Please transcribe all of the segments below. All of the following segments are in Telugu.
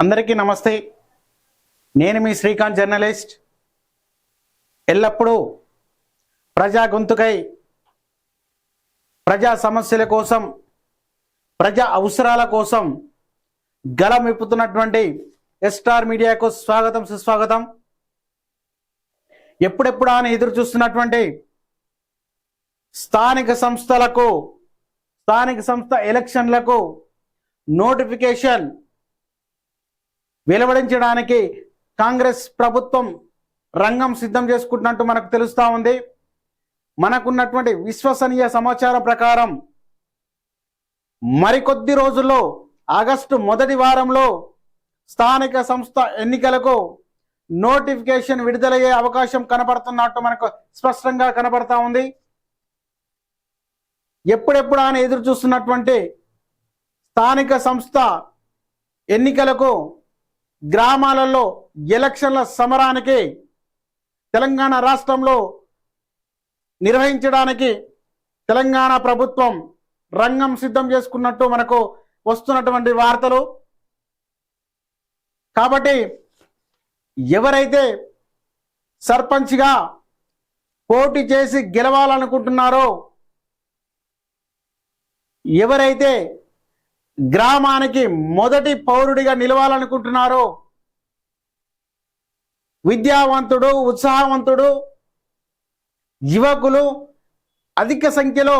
అందరికీ నమస్తే. నేను మీ శ్రీకాంత్ జర్నలిస్ట్. ఎల్లప్పుడూ ప్రజా గొంతుకై ప్రజా సమస్యల కోసం ప్రజా అవసరాల కోసం గలం విప్పుతున్నటువంటి ఎస్టార్ మీడియాకు స్వాగతం సుస్వాగతం. ఎప్పుడెప్పుడు అని ఎదురు చూస్తున్నటువంటి స్థానిక సంస్థలకు స్థానిక సంస్థ ఎలక్షన్లకు నోటిఫికేషన్ వెలువడించడానికి కాంగ్రెస్ ప్రభుత్వం రంగం సిద్ధం చేసుకుంటున్నట్టు మనకు తెలుస్తూ ఉంది. మనకున్నటువంటి విశ్వసనీయ సమాచారం ప్రకారం మరికొద్ది రోజుల్లో ఆగస్టు మొదటి వారంలో స్థానిక సంస్థ ఎన్నికలకు నోటిఫికేషన్ విడుదలయ్యే అవకాశం కనపడుతున్నట్టు మనకు స్పష్టంగా కనపడతా ఉంది. ఎప్పుడెప్పుడు ఆయన ఎదురు చూస్తున్నటువంటి స్థానిక సంస్థ ఎన్నికలకు గ్రామాలలో ఎలక్షన్ల సమరానికి తెలంగాణ రాష్ట్రంలో నిర్వహించడానికి తెలంగాణ ప్రభుత్వం రంగం సిద్ధం చేసుకున్నట్టు మనకు వస్తున్నటువంటి వార్తలు. కాబట్టి ఎవరైతే సర్పంచ్గా పోటీ చేసి గెలవాలనుకుంటున్నారో ఎవరైతే గ్రామానికి మొదటి పౌరుడిగా నిలవాలనుకుంటున్నారో విద్యావంతుడు ఉత్సాహవంతుడు యువకులు అధిక సంఖ్యలో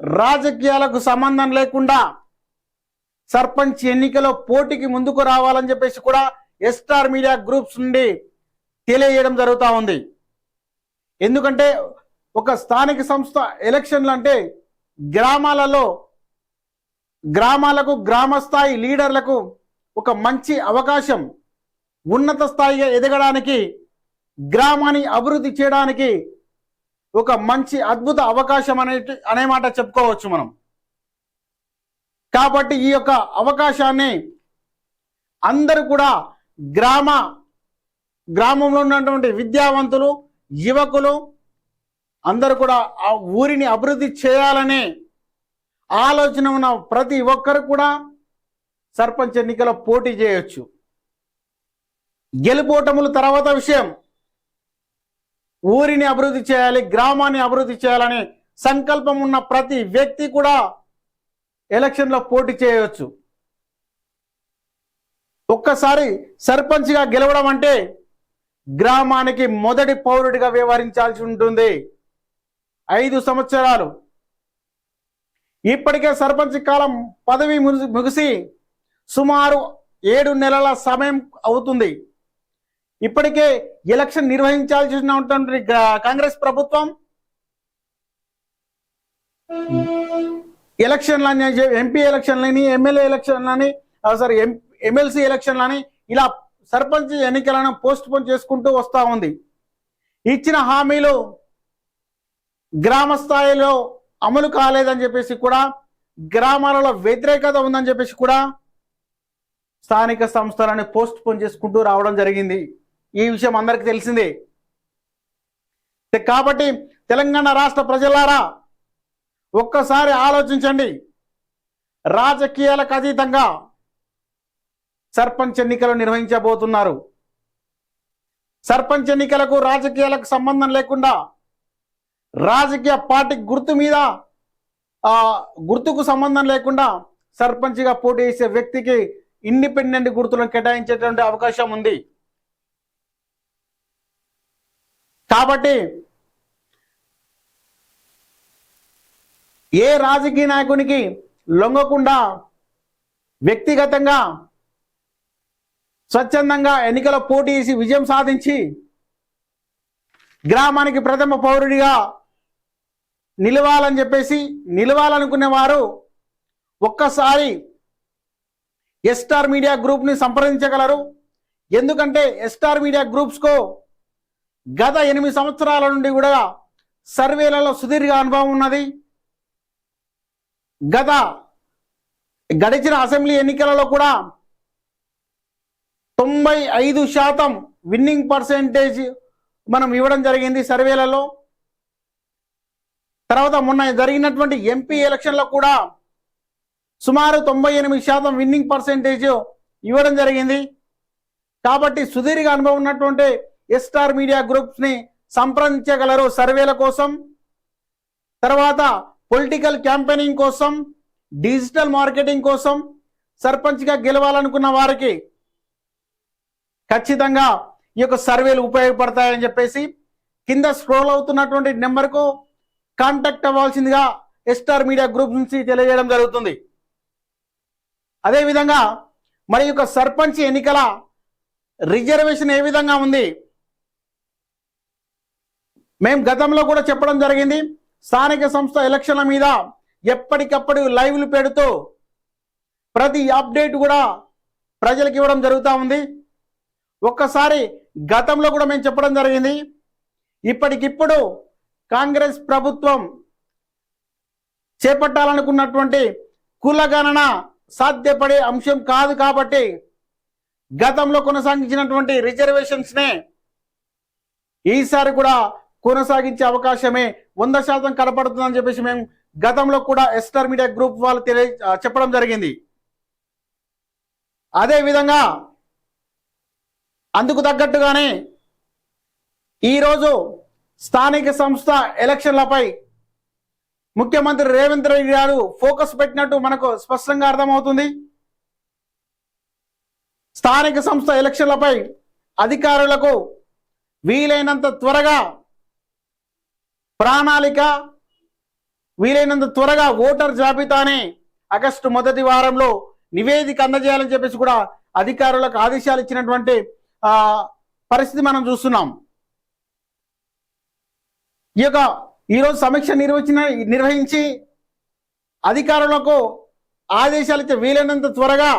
రాజకీయాలకు సంబంధం లేకుండా సర్పంచ్ ఎన్నికలో పోటీకి ముందుకు రావాలని చెప్పేసి కూడా ఎస్టార్ మీడియా గ్రూప్స్ నుండి తెలియజేయడం జరుగుతూ ఉంది. ఎందుకంటే ఒక స్థానిక సంస్థ ఎలక్షన్లు అంటే గ్రామాలలో గ్రామాలకు గ్రామ స్థాయి లీడర్లకు ఒక మంచి అవకాశం ఉన్నత స్థాయిగా ఎదగడానికి గ్రామాన్ని అభివృద్ధి చేయడానికి ఒక మంచి అద్భుత అవకాశం అనే అనే మాట చెప్పుకోవచ్చు మనం. కాబట్టి ఈ యొక్క అవకాశాన్ని అందరూ కూడా గ్రామ గ్రామంలో ఉన్నటువంటి విద్యావంతులు యువకులు అందరూ కూడా ఆ ఊరిని అభివృద్ధి చేయాలనే ఆలోచన ఉన్న ప్రతి ఒక్కరు కూడా సర్పంచ్ ఎన్నికలో పోటీ చేయొచ్చు. గెలుపోటములు తర్వాత విషయం. ఊరిని అభివృద్ధి చేయాలి గ్రామాన్ని అభివృద్ధి చేయాలని సంకల్పం ఉన్న ప్రతి వ్యక్తి కూడా ఎలక్షన్లో పోటీ చేయవచ్చు ఒక్కసారి సర్పంచ్గా గెలవడం అంటే గ్రామానికి మొదటి పౌరుడిగా వ్యవహరించాల్సి ఉంటుంది. ఐదు సంవత్సరాలు ఇప్పటికే సర్పంచ్ కాలం పదవి ముగిసి- సుమారు ఏడు నెలల సమయం అవుతుంది. ఇప్పటికే ఎలక్షన్ నిర్వహించాల్సి కాంగ్రెస్ ప్రభుత్వం ఎలక్షన్లని ఎంపీ ఎలక్షన్లని ఎమ్మెల్యే ఎలక్షన్లని సారీ ఎమ్మెల్సీ ఎలక్షన్లని ఇలా సర్పంచ్ ఎన్నికలను పోస్ట్ పోన్ చేసుకుంటూ వస్తూ ఉంది. ఇచ్చిన హామీలు గ్రామ స్థాయిలో అమలు కాలేదని చెప్పేసి కూడా గ్రామాలలో వ్యతిరేకత ఉందని చెప్పేసి కూడా స్థానిక సంస్థలని పోస్ట్ పోన్ చేసుకుంటూ రావడం జరిగింది. ఈ విషయం అందరికీ తెలిసిందే. కాబట్టి తెలంగాణ రాష్ట్ర ప్రజలారా ఒక్కసారి ఆలోచించండి. రాజకీయాలకు అతీతంగా సర్పంచ్ ఎన్నికలు నిర్వహించబోతున్నారు. సర్పంచ్ ఎన్నికలకు రాజకీయాలకు సంబంధం లేకుండా రాజకీయ పార్టీ గుర్తు మీద గుర్తుకు సంబంధం లేకుండా సర్పంచ్గా పోటీ చేసే వ్యక్తికి ఇండిపెండెంట్ గుర్తులను కేటాయించేటువంటి అవకాశం ఉంది. కాబట్టి ఏ రాజకీయ నాయకునికి లొంగకుండా వ్యక్తిగతంగా స్వచ్ఛందంగా ఎన్నికల పోటీ చేసి విజయం సాధించి గ్రామానికి ప్రథమ పౌరుడిగా నిలవాలని చెప్పేసి నిలవాలనుకునే వారు ఒక్కసారి ఎస్టార్ మీడియా గ్రూప్ని సంప్రదించగలరు. ఎందుకంటే ఎస్టార్ మీడియా గ్రూప్స్కు గత ఎనిమిది సంవత్సరాల నుండి కూడా సర్వేలలో సుదీర్ఘ అనుభవం ఉన్నది. గత గడిచిన అసెంబ్లీ ఎన్నికలలో కూడా తొంభై ఐదు శాతం విన్నింగ్ పర్సెంటేజ్ మనం ఇవ్వడం జరిగింది సర్వేలలో. తర్వాత మొన్న జరిగినటువంటి ఎంపీ ఎలక్షన్లో కూడా సుమారు తొంభై ఎనిమిది శాతం విన్నింగ్ పర్సెంటేజ్ ఇవ్వడం జరిగింది. కాబట్టి సుదీర్ఘ అనుభవం ఉన్నటువంటి ఎస్టార్ మీడియా గ్రూప్స్ని సంప్రదించగలరు సర్వేల కోసం. తర్వాత పొలిటికల్ క్యాంపెయినింగ్ కోసం డిజిటల్ మార్కెటింగ్ కోసం సర్పంచ్గా గెలవాలనుకున్న వారికి ఖచ్చితంగా ఈ యొక్క సర్వేలు ఉపయోగపడతాయని చెప్పేసి కింద స్క్రోల్ అవుతున్నటువంటి నెంబర్కు కాంటాక్ట్ అవ్వాల్సిందిగా ఎస్టార్ మీడియా గ్రూప్ నుంచి తెలియజేయడం జరుగుతుంది. అదేవిధంగా మరి యొక్క సర్పంచ్ ఎన్నికల రిజర్వేషన్ ఏ విధంగా ఉంది? మేము గతంలో కూడా చెప్పడం జరిగింది. స్థానిక సంస్థ ఎలక్షన్ల మీద ఎప్పటికప్పుడు లైవ్లు పెడుతూ ప్రతి అప్డేట్ కూడా ప్రజలకు ఇవ్వడం జరుగుతూ ఉంది. ఒక్కసారి గతంలో కూడా మేము చెప్పడం జరిగింది. ఇప్పటికిప్పుడు కాంగ్రెస్ ప్రభుత్వం చేపట్టాలనుకున్నటువంటి కులగణన సాధ్యపడే అంశం కాదు కాబట్టి గతంలో కొనసాగించినటువంటి రిజర్వేషన్స్నే ఈసారి కూడా కొనసాగించే అవకాశమే వంద శాతం కనపడుతుందని చెప్పేసి మేము గతంలో కూడా ఎస్టర్ మీడియా గ్రూప్ వాళ్ళు తెలియ చెప్పడం జరిగింది. అదేవిధంగా అందుకు తగ్గట్టుగానే ఈరోజు స్థానిక సంస్థ ఎలక్షన్లపై ముఖ్యమంత్రి రేవంత్ రెడ్డి గారు ఫోకస్ పెట్టినట్టు మనకు స్పష్టంగా అర్థమవుతుంది. స్థానిక సంస్థ ఎలక్షన్లపై అధికారులకు వీలైనంత త్వరగా ప్రణాళిక వీలైనంత త్వరగా ఓటర్ జాబితాని ఆగస్టు మొదటి వారంలో నివేదిక అందజేయాలని చెప్పేసి కూడా అధికారులకు ఆదేశాలు ఇచ్చినటువంటి పరిస్థితి మనం చూస్తున్నాం. ఈ యొక్క ఈరోజు సమీక్ష నిర్వచన నిర్వహించి అధికారులకు ఆదేశాలు ఇచ్చే వీలైనంత త్వరగా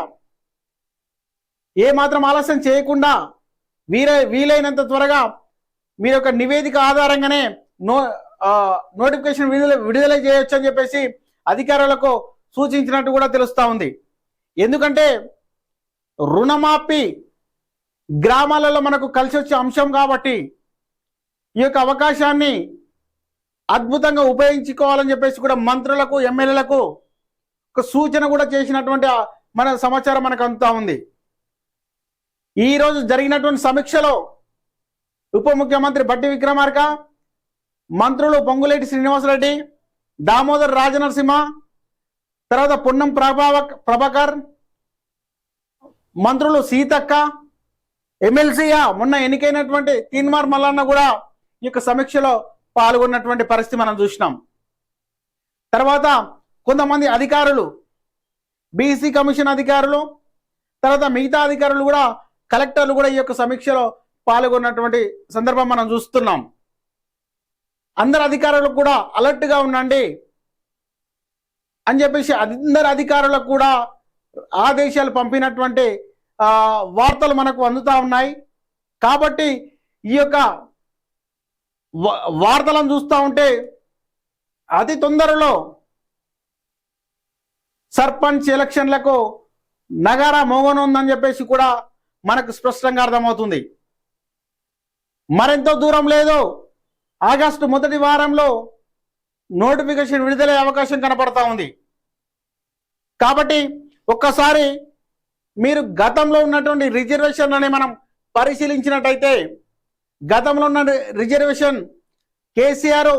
ఏ మాత్రం ఆలస్యం చేయకుండా వీలై వీలైనంత త్వరగా మీ యొక్క నివేదిక ఆధారంగానే నో నోటిఫికేషన్ విడుదల విడుదల చేయొచ్చు అని చెప్పేసి అధికారులకు సూచించినట్టు కూడా తెలుస్తూ ఉంది. ఎందుకంటే రుణమాఫీ గ్రామాలలో మనకు కలిసి వచ్చే అంశం కాబట్టి ఈ యొక్క అవకాశాన్ని అద్భుతంగా ఉపయోగించుకోవాలని చెప్పేసి కూడా మంత్రులకు ఎమ్మెల్యేలకు ఒక సూచన కూడా చేసినటువంటి మన సమాచారం మనకు అందుతా ఉంది. ఈ రోజు జరిగినటువంటి సమీక్షలో ఉప ముఖ్యమంత్రి బట్టి విక్రమార్క మంత్రులు పొంగులేటి శ్రీనివాసరెడ్డి దామోదర్ రాజనరసింహ తర్వాత పొన్నం ప్రభావ ప్రభాకర్ మంత్రులు సీతక్క ఎమ్మెల్సీగా మొన్న ఎన్నికైనటువంటి తీన్మార్ మల్లన్న కూడా ఈ యొక్క సమీక్షలో పాల్గొన్నటువంటి పరిస్థితి మనం చూసినాం. తర్వాత కొంతమంది అధికారులు బీసీ కమిషన్ అధికారులు తర్వాత మిగతా అధికారులు కూడా కలెక్టర్లు కూడా ఈ యొక్క సమీక్షలో పాల్గొన్నటువంటి సందర్భం మనం చూస్తున్నాం. అందరు అధికారులకు కూడా అలర్ట్గా ఉండండి అని చెప్పేసి అందరు అధికారులకు కూడా ఆదేశాలు పంపినటువంటి వార్తలు మనకు అందుతా ఉన్నాయి. కాబట్టి ఈ యొక్క వార్తలను చూస్తూ ఉంటే అతి తొందరలో సర్పంచ్ ఎలక్షన్లకు నగర మోగనుందని చెప్పేసి కూడా మనకు స్పష్టంగా అర్థమవుతుంది. మరెంతో దూరం లేదు ఆగస్టు మొదటి వారంలో నోటిఫికేషన్ విడుదలయ్యే అవకాశం కనపడతా ఉంది. కాబట్టి ఒక్కసారి మీరు గతంలో ఉన్నటువంటి రిజర్వేషన్ అని మనం పరిశీలించినట్టయితే గతంలో ఉన్న రిజర్వేషన్ కేసీఆర్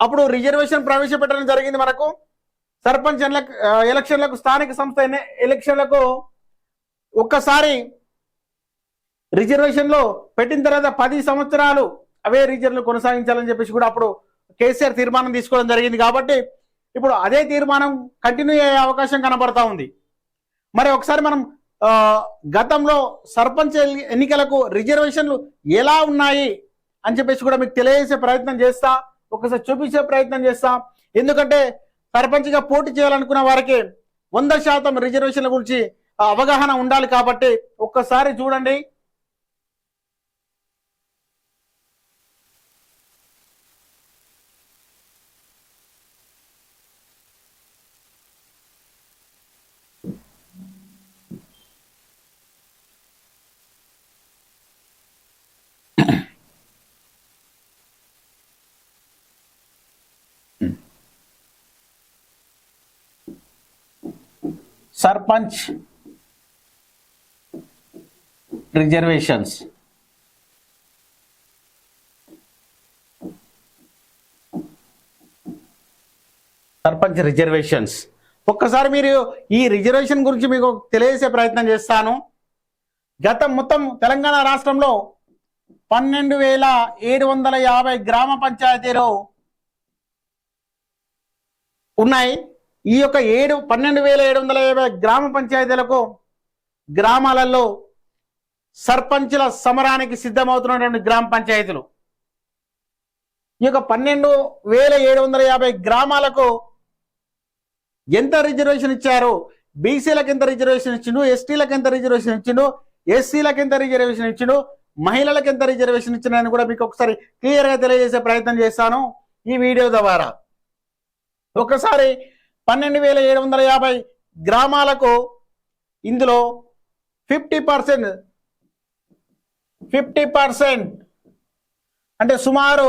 అప్పుడు రిజర్వేషన్ ప్రవేశపెట్టడం జరిగింది మనకు. సర్పంచ్ ఎలక్షన్లకు స్థానిక సంస్థ ఎలక్షన్లకు ఒక్కసారి రిజర్వేషన్లో పెట్టిన తర్వాత పది సంవత్సరాలు అవే రిజర్వ్లు కొనసాగించాలని చెప్పేసి కూడా అప్పుడు కేసీఆర్ తీర్మానం తీసుకోవడం జరిగింది కాబట్టి ఇప్పుడు అదే తీర్మానం కంటిన్యూ అయ్యే అవకాశం కనబడతా ఉంది. మరి ఒకసారి మనం గతంలో సర్పంచ్ ఎన్నికలకు రిజర్వేషన్లు ఎలా ఉన్నాయి అని చెప్పేసి కూడా మీకు తెలియజేసే ప్రయత్నం చేస్తా ఒకసారి చూపించే ప్రయత్నం చేస్తా. ఎందుకంటే సర్పంచ్గా పోటీ చేయాలనుకున్న వారికి వంద శాతం రిజర్వేషన్ల గురించి అవగాహన ఉండాలి కాబట్టి ఒక్కసారి చూడండి. సర్పంచ్ రిజర్వేషన్స్. సర్పంచ్ రిజర్వేషన్స్. ఒక్కసారి మీరు ఈ రిజర్వేషన్ గురించి మీకు తెలియజేసే ప్రయత్నం చేస్తాను. గత మొత్తం తెలంగాణ రాష్ట్రంలో పన్నెండు వేల ఏడు వందల యాభై గ్రామ పంచాయతీలు ఉన్నాయి. ఈ యొక్క ఏడు పన్నెండు వేల ఏడు వందల యాభై గ్రామ పంచాయతీలకు గ్రామాలలో సర్పంచుల సమరానికి సిద్ధమవుతున్నటువంటి గ్రామ పంచాయతీలు. ఈ యొక్క పన్నెండు వేల ఏడు వందల యాభై గ్రామాలకు ఎంత రిజర్వేషన్ ఇచ్చారు? బీసీలకు ఎంత రిజర్వేషన్ ఇచ్చిండు? ఎస్టీలకు ఎంత రిజర్వేషన్ ఇచ్చిండు? ఎస్సీలకు ఎంత రిజర్వేషన్ ఇచ్చిండు? మహిళలకు ఎంత రిజర్వేషన్ ఇచ్చినాయని కూడా మీకు ఒకసారి క్లియర్గా తెలియజేసే ప్రయత్నం చేస్తాను ఈ వీడియో ద్వారా. ఒకసారి పన్నెండు వేల ఏడు వందల యాభై గ్రామాలకు ఇందులో ఫిఫ్టీ పర్సెంట్ ఫిఫ్టీ పర్సెంట్ అంటే సుమారు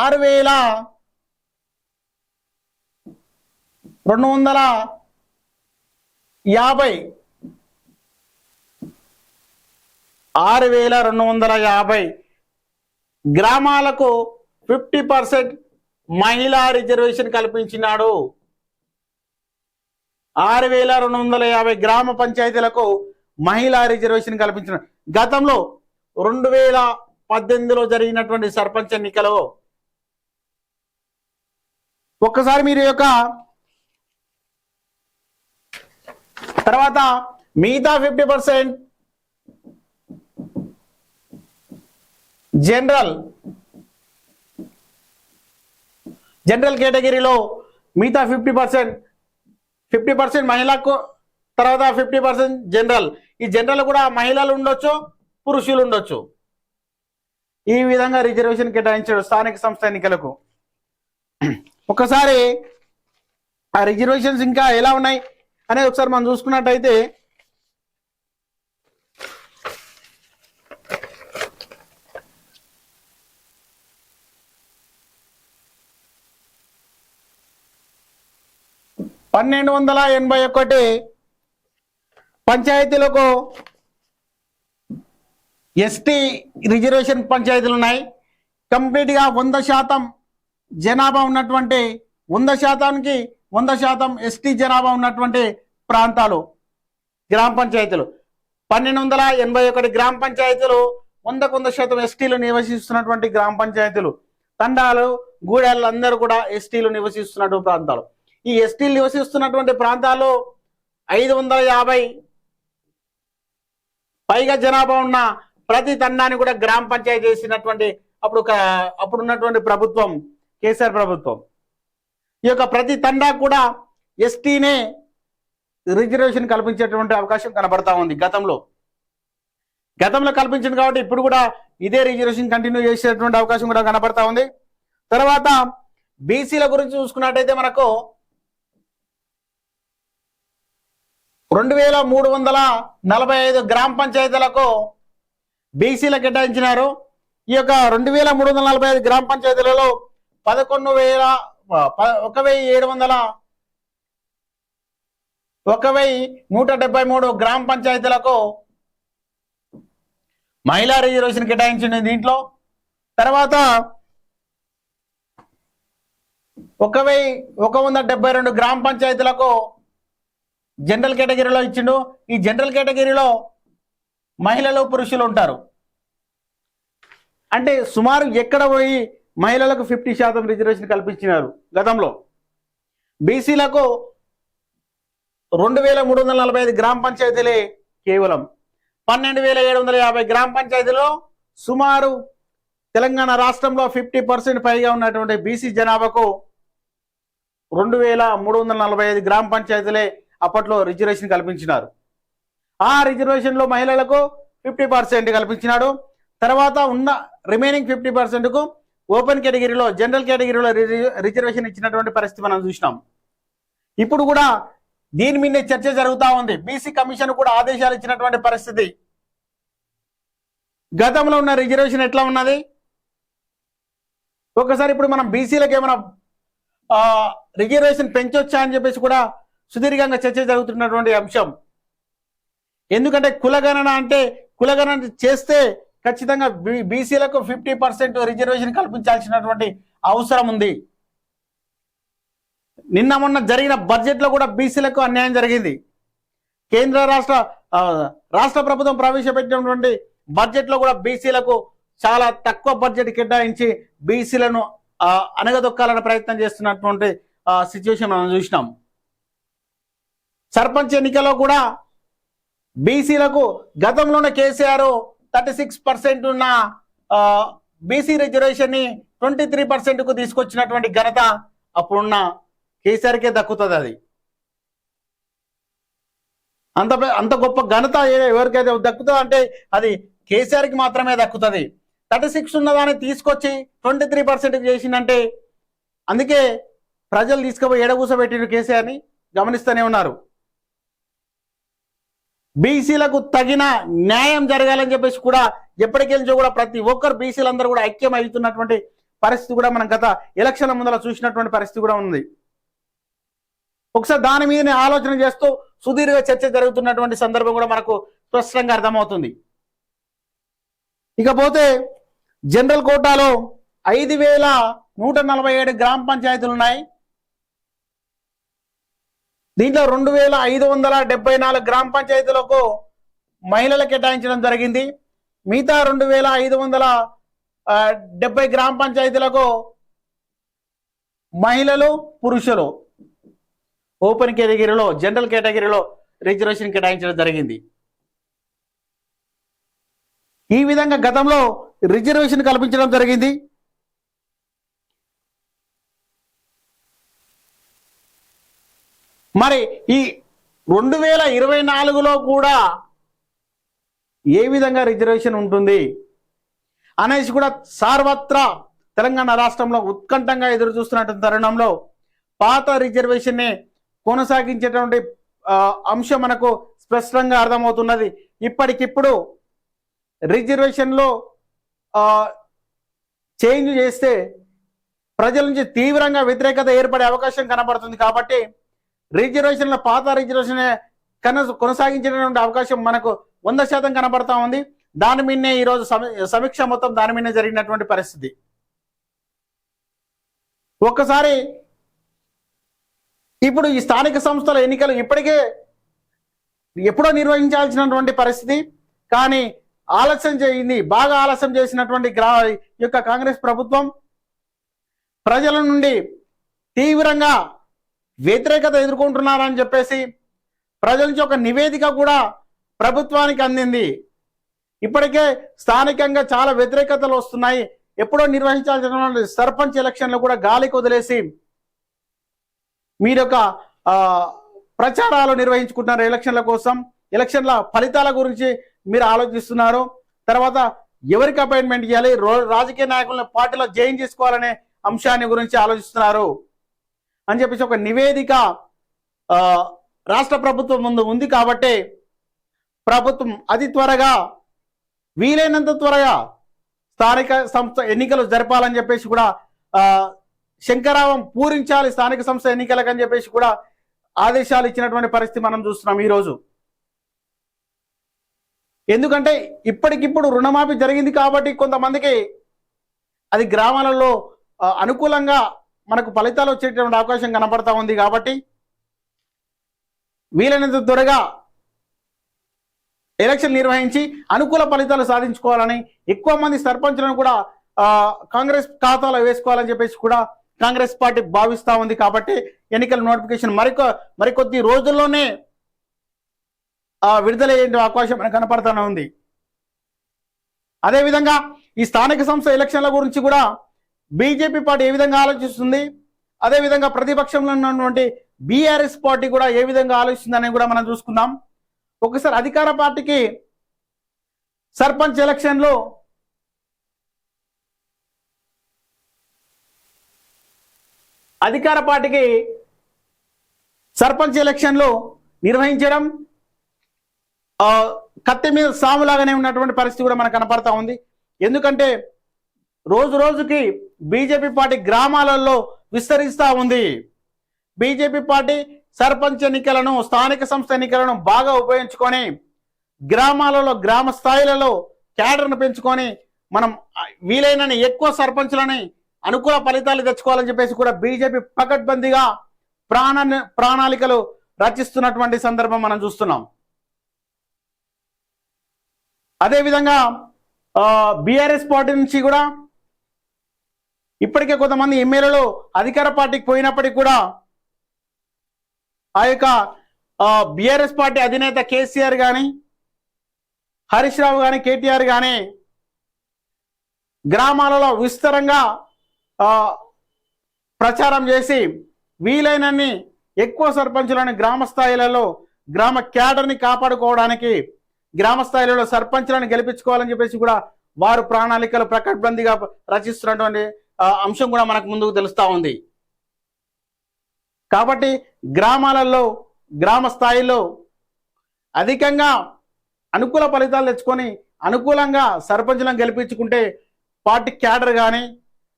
ఆరు వేల రెండు వందల యాభై ఆరు వేల రెండు వందల యాభై గ్రామాలకు ఫిఫ్టీ పర్సెంట్ మహిళా రిజర్వేషన్ కల్పించినాడు. ఆరు వేల రెండు వందల యాభై గ్రామ పంచాయతీలకు మహిళా రిజర్వేషన్ కల్పించిన గతంలో రెండు వేల పద్దెనిమిదిలో జరిగినటువంటి సర్పంచ్ ఎన్నికలో ఒక్కసారి మీరు యొక్క తర్వాత మిగతా ఫిఫ్టీ పర్సెంట్ జనరల్ జనరల్ కేటగిరీలో మిగతా ఫిఫ్టీ పర్సెంట్ ఫిఫ్టీ పర్సెంట్ మహిళకు తర్వాత ఫిఫ్టీ పర్సెంట్ జనరల్. ఈ జనరల్ కూడా మహిళలు ఉండొచ్చు పురుషులు ఉండొచ్చు. ఈ విధంగా రిజర్వేషన్ కేటాయించాడు స్థానిక సంస్థ ఎన్నికలకు. ఒకసారి ఆ రిజర్వేషన్స్ ఇంకా ఎలా ఉన్నాయి అనేది ఒకసారి మనం చూసుకున్నట్టయితే పన్నెండు వందల ఎనభై ఒకటి పంచాయతీలకు ఎస్టీ రిజర్వేషన్ పంచాయతీలు ఉన్నాయి. కంప్లీట్గా వంద శాతం జనాభా ఉన్నటువంటి వంద శాతానికి వంద శాతం ఎస్టీ జనాభా ఉన్నటువంటి ప్రాంతాలు గ్రామ పంచాయతీలు. పన్నెండు వందల ఎనభై ఒకటి గ్రామ పంచాయతీలు వందకు వంద శాతం ఎస్టీలు నివసిస్తున్నటువంటి గ్రామ పంచాయతీలు. తండాలు గూడెళ్ళు అందరూ కూడా ఎస్టీలు నివసిస్తున్నటువంటి ప్రాంతాలు. ఈ ఎస్టీలు నివసిస్తున్నటువంటి ప్రాంతాల్లో ఐదు వందల యాభై పైగా జనాభా ఉన్న ప్రతి తండాన్ని కూడా గ్రామ పంచాయతీ చేసినటువంటి అప్పుడు అప్పుడు ఉన్నటువంటి ప్రభుత్వం కేసీఆర్ ప్రభుత్వం. ఈ యొక్క ప్రతి తండా కూడా ఎస్టీనే రిజర్వేషన్ కల్పించేటువంటి అవకాశం కనబడతా ఉంది గతంలో. గతంలో కల్పించింది కాబట్టి ఇప్పుడు కూడా ఇదే రిజర్వేషన్ కంటిన్యూ చేసేటువంటి అవకాశం కూడా కనబడతా ఉంది. తర్వాత బీసీల గురించి చూసుకున్నట్టయితే మనకు రెండు వేల మూడు వందల నలభై ఐదు గ్రామ పంచాయతీలకు బీసీలకు కేటాయించినారు. ఈ యొక్క రెండు వేల మూడు వందల నలభై ఐదు గ్రామ పంచాయతీలలో పదకొండు వేల ఒక వెయ్యి ఏడు వందల ఒక వెయ్యి నూట డెబ్బై మూడు గ్రామ పంచాయతీలకు మహిళా రిజర్వేషన్ కేటాయించింది దీంట్లో. తర్వాత ఒక వెయ్యి ఒక వంద డెబ్బై రెండు గ్రామ పంచాయతీలకు జనరల్ కేటగిరీలో ఇచ్చిండు. ఈ జనరల్ కేటగిరీలో మహిళలు పురుషులు ఉంటారు. అంటే సుమారు ఎక్కడ పోయి మహిళలకు ఫిఫ్టీ శాతం రిజర్వేషన్ కల్పించినారు గతంలో? బీసీలకు రెండు వేల మూడు వందల నలభై ఐదు గ్రామ పంచాయతీలే కేవలం. పన్నెండు వేల ఏడు వందల యాభై గ్రామ పంచాయతీలో సుమారు తెలంగాణ రాష్ట్రంలో ఫిఫ్టీ పర్సెంట్ పైగా ఉన్నటువంటి బీసీ జనాభాకు రెండు వేల మూడు వందల నలభై ఐదు గ్రామ పంచాయతీలే అప్పట్లో రిజర్వేషన్ కల్పించినారు. ఆ రిజర్వేషన్లో మహిళలకు ఫిఫ్టీ పర్సెంట్ కల్పించినాడు. తర్వాత ఉన్న రిమైనింగ్ ఫిఫ్టీ పర్సెంట్కు ఓపెన్ కేటగిరీలో జనరల్ కేటగిరీలో రిజర్వేషన్ ఇచ్చినటువంటి పరిస్థితి మనం చూసినాం. ఇప్పుడు కూడా దీని మీదే చర్చ జరుగుతూ ఉంది. బీసీ కమిషన్ కూడా ఆదేశాలు ఇచ్చినటువంటి పరిస్థితి. గతంలో ఉన్న రిజర్వేషన్ ఎట్లా ఉన్నది? ఒకసారి ఇప్పుడు మనం బీసీలకు ఏమైనా రిజర్వేషన్ పెంచొచ్చా అని చెప్పేసి కూడా సుదీర్ఘంగా చర్చ జరుగుతున్నటువంటి అంశం. ఎందుకంటే కులగణన అంటే కులగణన చేస్తే ఖచ్చితంగా బీసీలకు ఫిఫ్టీ పర్సెంట్ రిజర్వేషన్ కల్పించాల్సినటువంటి అవసరం ఉంది. నిన్న మొన్న జరిగిన బడ్జెట్లో కూడా బీసీలకు అన్యాయం జరిగింది. కేంద్ర రాష్ట్ర రాష్ట్ర ప్రభుత్వం ప్రవేశపెట్టినటువంటి బడ్జెట్లో కూడా బీసీలకు చాలా తక్కువ బడ్జెట్ కేటాయించి బీసీలను అనగదొక్కాలనే ప్రయత్నం చేస్తున్నటువంటి సిచ్యువేషన్ మనం చూసినాం. సర్పంచ్ ఎన్నికలో కూడా బీసీలకు గతంలోనే కేసీఆర్ థర్టీ సిక్స్ పర్సెంట్ ఉన్న బీసీ రిజర్వేషన్ని ట్వంటీ త్రీ పర్సెంట్కు తీసుకొచ్చినటువంటి ఘనత అప్పుడున్న కేసీఆర్కే దక్కుతుంది అది. అంత అంత గొప్ప ఘనత ఎవరికైతే దక్కుతుందో అంటే అది కేసీఆర్కి మాత్రమే దక్కుతుంది. థర్టీ సిక్స్ ఉన్నదాన్ని తీసుకొచ్చి ట్వంటీ త్రీ పర్సెంట్కి చేసిందంటే అందుకే ప్రజలు తీసుకుపోయి ఎడగూసబెట్టిన కేసీఆర్ని. గమనిస్తూనే ఉన్నారు. బీసీలకు తగిన న్యాయం జరగాలని చెప్పేసి కూడా ఎప్పటికెళ్ళి కూడా ప్రతి ఒక్కరు బీసీలందరూ కూడా ఐక్యం అవుతున్నటువంటి పరిస్థితి కూడా మనం గత ఎలక్షన్ల ముందర చూసినటువంటి పరిస్థితి కూడా ఉంది. ఒకసారి దాని మీదనే ఆలోచన చేస్తూ సుదీర్ఘ చర్చ జరుగుతున్నటువంటి సందర్భం కూడా మనకు స్పష్టంగా అర్థమవుతుంది. ఇకపోతే జనరల్ కోటాలో ఐదు వేల నూట నలభై ఏడు గ్రామ పంచాయతీలు ఉన్నాయి. దీంట్లో రెండు వేల ఐదు వందల డెబ్బై నాలుగు గ్రామ పంచాయతీలకు మహిళలు కేటాయించడం జరిగింది. మిగతా రెండు వేల ఐదు వందల డెబ్బై గ్రామ పంచాయతీలకు మహిళలు పురుషులు ఓపెన్ కేటగిరీలో జనరల్ కేటగిరీలో రిజర్వేషన్ కేటాయించడం జరిగింది. ఈ విధంగా గతంలో రిజర్వేషన్ కల్పించడం జరిగింది. మరి ఈ రెండు వేల ఇరవై నాలుగులో కూడా ఏ విధంగా రిజర్వేషన్ ఉంటుంది అనేసి కూడా సార్వత్రా తెలంగాణ రాష్ట్రంలో ఉత్కంఠంగా ఎదురు చూస్తున్నటువంటి తరుణంలో పాత రిజర్వేషన్ని కొనసాగించేటువంటి అంశం మనకు స్పష్టంగా అర్థమవుతున్నది. ఇప్పటికిప్పుడు రిజర్వేషన్లో చేంజ్ చేస్తే ప్రజల నుంచి తీవ్రంగా వ్యతిరేకత ఏర్పడే అవకాశం కనబడుతుంది కాబట్టి రిజర్వేషన్ల పాత రిజర్వేషన్ కన కొనసాగించినటువంటి అవకాశం మనకు వంద శాతం కనబడతా ఉంది. దాని మీదనే ఈరోజు సమీ- సమీక్ష మొత్తం దాని మీదనే జరిగినటువంటి పరిస్థితి. ఒక్కసారి ఇప్పుడు ఈ స్థానిక సంస్థల ఎన్నికలు ఇప్పటికే ఎప్పుడో నిర్వహించాల్సినటువంటి పరిస్థితి. కానీ ఆలస్యం చేయింది బాగా ఆలస్యం చేసినటువంటి గ్రా యొక్క కాంగ్రెస్ ప్రభుత్వం ప్రజల నుండి తీవ్రంగా వ్యతిరేకత ఎదుర్కొంటున్నారని చెప్పేసి ప్రజల నుంచి ఒక నివేదిక కూడా ప్రభుత్వానికి అందింది. ఇప్పటికే స్థానికంగా చాలా వ్యతిరేకతలు వస్తున్నాయి. ఎప్పుడో నిర్వహించాల్సిన సర్పంచ్ ఎలక్షన్లు కూడా గాలికి వదిలేసి మీరు యొక్క ప్రచారాలు నిర్వహించుకుంటున్నారు ఎలక్షన్ల కోసం. ఎలక్షన్ల ఫలితాల గురించి మీరు ఆలోచిస్తున్నారు. తర్వాత ఎవరికి అపాయింట్మెంట్ ఇవ్వాలి? రాజకీయ నాయకులను పార్టీలో జాయిన్ చేసుకోవాలనే అంశాన్ని గురించి ఆలోచిస్తున్నారు. అని చెప్పేసి ఒక నివేదిక రాష్ట్ర ప్రభుత్వం ముందు ఉంది కాబట్టి ప్రభుత్వం అతి త్వరగా వీలైనంత త్వరగా స్థానిక సంస్థ ఎన్నికలు జరపాలని చెప్పేసి కూడా శంకరావం పూరించాలి స్థానిక సంస్థ ఎన్నికలకు అని చెప్పేసి కూడా ఆదేశాలు ఇచ్చినటువంటి పరిస్థితి మనం చూస్తున్నాం ఈరోజు. ఎందుకంటే ఇప్పటికిప్పుడు రుణమాఫీ జరిగింది కాబట్టి కొంతమందికి అది గ్రామాలలో అనుకూలంగా మనకు ఫలితాలు వచ్చేటువంటి అవకాశం కనపడతా ఉంది కాబట్టి వీలైనంత త్వరగా ఎలక్షన్ నిర్వహించి అనుకూల ఫలితాలు సాధించుకోవాలని ఎక్కువ మంది సర్పంచులను కూడా కాంగ్రెస్ ఖాతాలో వేసుకోవాలని చెప్పేసి కూడా కాంగ్రెస్ పార్టీ భావిస్తూ ఉంది కాబట్టి ఎన్నికల నోటిఫికేషన్ మరికొ మరికొద్ది రోజుల్లోనే ఆ, విడుదలయ్యే అవకాశం మనకు కనపడుతూనే ఉంది. అదేవిధంగా ఈ స్థానిక సంస్థ ఎలక్షన్ల గురించి కూడా బీజేపీ పార్టీ ఏ విధంగా ఆలోచిస్తుంది? అదేవిధంగా ప్రతిపక్షంలో ఉన్నటువంటి బీఆర్ఎస్ పార్టీ కూడా ఏ విధంగా ఆలోచిస్తుందని కూడా మనం చూసుకుందాం. ఒకసారి అధికార పార్టీకి సర్పంచ్ ఎలక్షన్లో అధికార పార్టీకి సర్పంచ్ ఎలక్షన్లు నిర్వహించడం కత్తి మీద సాములాగానే ఉన్నటువంటి పరిస్థితి కూడా మనకు కనపడతా ఉంది. ఎందుకంటే రోజు రోజుకి బీజేపీ పార్టీ గ్రామాలలో విస్తరిస్తూ ఉంది. బీజేపీ పార్టీ సర్పంచ్ ఎన్నికలను స్థానిక సంస్థ ఎన్నికలను బాగా ఉపయోగించుకొని గ్రామాలలో గ్రామ స్థాయిలలో క్యాడర్ను పెంచుకొని మనం వీలైనని ఎక్కువ సర్పంచులని అనుకూల ఫలితాలు తెచ్చుకోవాలని చెప్పేసి కూడా బీజేపీ పకడ్బందీగా ప్రాణ ప్రణాళికలు రచిస్తున్నటువంటి సందర్భం మనం చూస్తున్నాం. అదేవిధంగా బీఆర్ఎస్ పార్టీ నుంచి కూడా ఇప్పటికే కొంతమంది ఎమ్మెల్యేలు అధికార పార్టీకి పోయినప్పటికీ కూడా ఆ యొక్క బీఆర్ఎస్ పార్టీ అధినేత కేసీఆర్ కానీ హరీష్ రావు కానీ కేటీఆర్ కానీ గ్రామాలలో విస్తరంగా ప్రచారం చేసి వీలైనన్ని ఎక్కువ సర్పంచులను గ్రామ స్థాయిలలో గ్రామ క్యాడర్ని కాపాడుకోవడానికి గ్రామ స్థాయిలలో సర్పంచులను గెలిపించుకోవాలని చెప్పేసి కూడా వారు ప్రణాళికలు ప్రకటబందీగా రచిస్తున్నటువంటి అంశం కూడా మనకు ముందుకు తెలుస్తూ ఉంది. కాబట్టి గ్రామాలలో గ్రామ స్థాయిలో అధికంగా అనుకూల ఫలితాలు తెచ్చుకొని అనుకూలంగా సర్పంచులను గెలిపించుకుంటే పార్టీ క్యాడర్ కానీ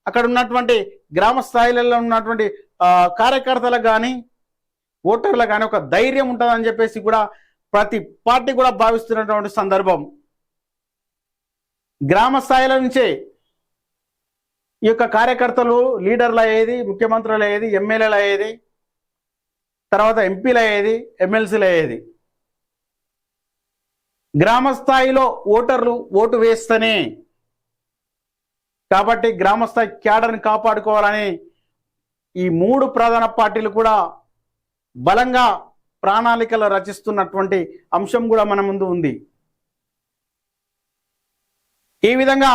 అక్కడ ఉన్నటువంటి గ్రామ స్థాయిలలో ఉన్నటువంటి కార్యకర్తలకు కానీ ఓటర్లకు కానీ ఒక ధైర్యం ఉంటుందని చెప్పేసి కూడా ప్రతి పార్టీ కూడా భావిస్తున్నటువంటి సందర్భం. గ్రామ స్థాయిల నుంచే ఈ యొక్క కార్యకర్తలు లీడర్లు అయ్యేది ముఖ్యమంత్రులు అయ్యేది ఎమ్మెల్యేలు అయ్యేది తర్వాత ఎంపీలు అయ్యేది ఎమ్మెల్సీలు అయ్యేది. గ్రామ స్థాయిలో ఓటర్లు ఓటు వేస్తేనే కాబట్టి గ్రామస్థాయి క్యాడర్ని కాపాడుకోవాలని ఈ మూడు ప్రధాన పార్టీలు కూడా బలంగా ప్రణాళికలు రచిస్తున్నటువంటి అంశం కూడా మన ముందు ఉంది. ఈ విధంగా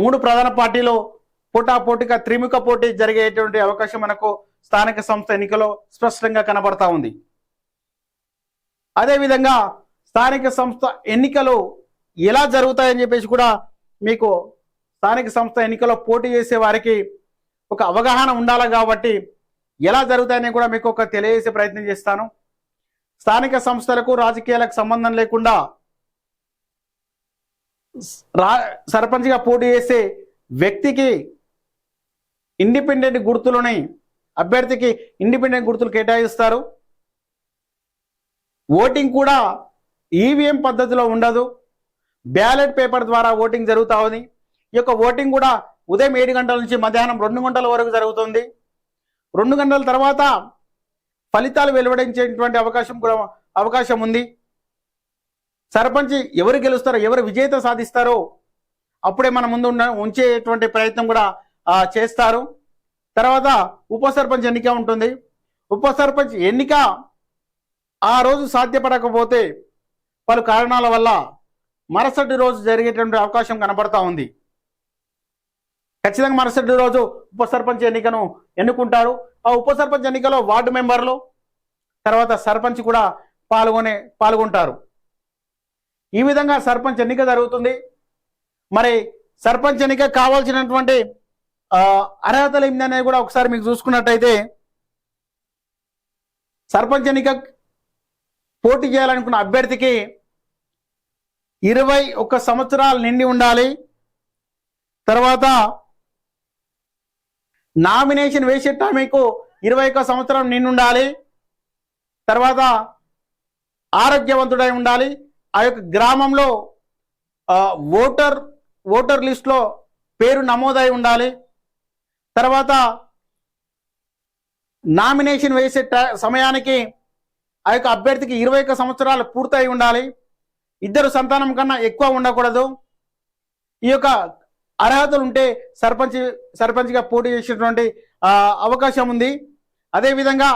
మూడు ప్రధాన పార్టీలు పోటాపోటీగా త్రిముఖ పోటీ జరిగేటువంటి అవకాశం మనకు స్థానిక సంస్థ ఎన్నికలో స్పష్టంగా కనబడతా ఉంది. అదేవిధంగా స్థానిక సంస్థ ఎన్నికలు ఎలా జరుగుతాయని చెప్పేసి కూడా మీకు స్థానిక సంస్థ ఎన్నికలో పోటీ చేసే వారికి ఒక అవగాహన ఉండాలి కాబట్టి ఎలా జరుగుతాయని కూడా మీకు ఒక తెలియజేసే ప్రయత్నం చేస్తాను. స్థానిక సంస్థలకు రాజకీయాలకు సంబంధం లేకుండా రా సర్పంచ్గా పోటీ చేసే వ్యక్తికి ఇండిపెండెంట్ గుర్తులని అభ్యర్థికి ఇండిపెండెంట్ గుర్తులు కేటాయిస్తారు. ఓటింగ్ కూడా ఈవీఎం పద్ధతిలో ఉండదు. బ్యాలెట్ పేపర్ ద్వారా ఓటింగ్ జరుగుతా ఉంది. ఈ యొక్క ఓటింగ్ కూడా ఉదయం ఏడు గంటల నుంచి మధ్యాహ్నం రెండు గంటల వరకు జరుగుతుంది. రెండు గంటల తర్వాత ఫలితాలు వెలువడించేటువంటి అవకాశం కూడా అవకాశం ఉంది. సర్పంచ్ ఎవరు గెలుస్తారో ఎవరు విజేత సాధిస్తారో అప్పుడే మన ముందు ఉన్న ఉంచేటువంటి ప్రయత్నం కూడా చేస్తారు. తర్వాత ఉప సర్పంచ్ ఎన్నిక ఉంటుంది. ఉప సర్పంచ్ ఎన్నిక ఆ రోజు సాధ్యపడకపోతే పలు కారణాల వల్ల మరుసటి రోజు జరిగేటువంటి అవకాశం కనబడతా ఉంది. ఖచ్చితంగా మరుసటి రోజు ఉప సర్పంచ్ ఎన్నికను ఎన్నుకుంటారు. ఆ ఉప సర్పంచ్ ఎన్నికలో వార్డు మెంబర్లు తర్వాత సర్పంచ్ కూడా పాల్గొనే పాల్గొంటారు. ఈ విధంగా సర్పంచ్ ఎన్నిక జరుగుతుంది. మరి సర్పంచ్ ఎన్నిక కావాల్సినటువంటి అర్హతలు అర్హతలు అనేది కూడా ఒకసారి మీకు చూసుకున్నట్టయితే సర్పంచ్ ఎన్నిక పోటీ చేయాలనుకున్న అభ్యర్థికి ఇరవై ఒక్క సంవత్సరాలు నిండి ఉండాలి. తర్వాత నామినేషన్ వేసేట మీకు ఇరవై ఒక్క సంవత్సరం నిండి ఉండాలి. తర్వాత ఆరోగ్యవంతుడై ఉండాలి. ఆ యొక్క గ్రామంలో ఓటర్ ఓటర్ లిస్ట్లో పేరు నమోదై ఉండాలి. తర్వాత నామినేషన్ వేసే ట- సమయానికి ఆ యొక్క అభ్యర్థికి ఇరవై ఒక్క సంవత్సరాలు పూర్తయి ఉండాలి. ఇద్దరు సంతానం కన్నా ఎక్కువ ఉండకూడదు. ఈ యొక్క అర్హతలు ఉంటే సర్పంచ్ సర్పంచ్గా పోటీ చేసేటువంటి అవకాశం ఉంది. అదేవిధంగా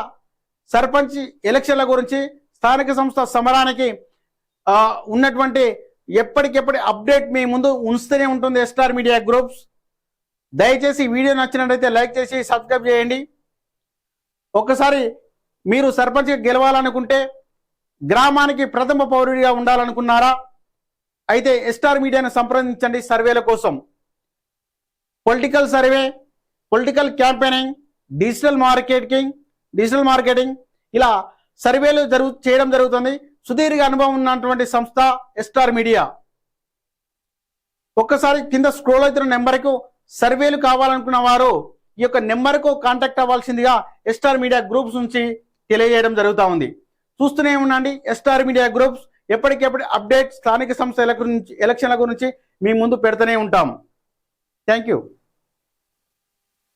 సర్పంచ్ ఎలక్షన్ల గురించి స్థానిక సంస్థ సమరానికి ఉన్నటువంటి ఎప్పటికెప్పటి అప్డేట్ మీ ముందు ఉంచుతూనే ఉంటుంది. ఎస్టార్ మీడియా గ్రూప్స్ దయచేసి వీడియో నచ్చినట్లయితే లైక్ చేసి సబ్స్క్రైబ్ చేయండి. ఒక్కసారి మీరు సర్పంచ్ గెలవాలనుకుంటే గ్రామానికి ప్రథమ పౌరుడిగా ఉండాలనుకున్నారా? అయితే ఎస్టార్ మీడియాను సంప్రదించండి సర్వేల కోసం. Political survey political campaigning digital marketing digital marketing ఇలా సర్వేలు జరుగు చేయడం జరుగుతుంది. సుదీర్ఘ అనుభవం ఉన్నటువంటి సంస్థ ఎస్టార్ మీడియా. ఒక్కసారి కింద స్క్రోల్ అవుతున్న నెంబర్కు సర్వేలు కావాలనుకున్న వారు ఈ యొక్క నెంబర్కు కాంటాక్ట్ అవ్వాల్సిందిగా ఎస్టార్ మీడియా గ్రూప్స్ నుంచి తెలియజేయడం జరుగుతూ ఉంది. చూస్తూనే ఉండండి ఎస్టార్ మీడియా గ్రూప్స్ ఎప్పటికెప్పుడు అప్డేట్ స్థానిక సంస్థల గురించి ఎలక్షన్ల గురించి మీ ముందు పెడుతూనే ఉంటాం. Thank you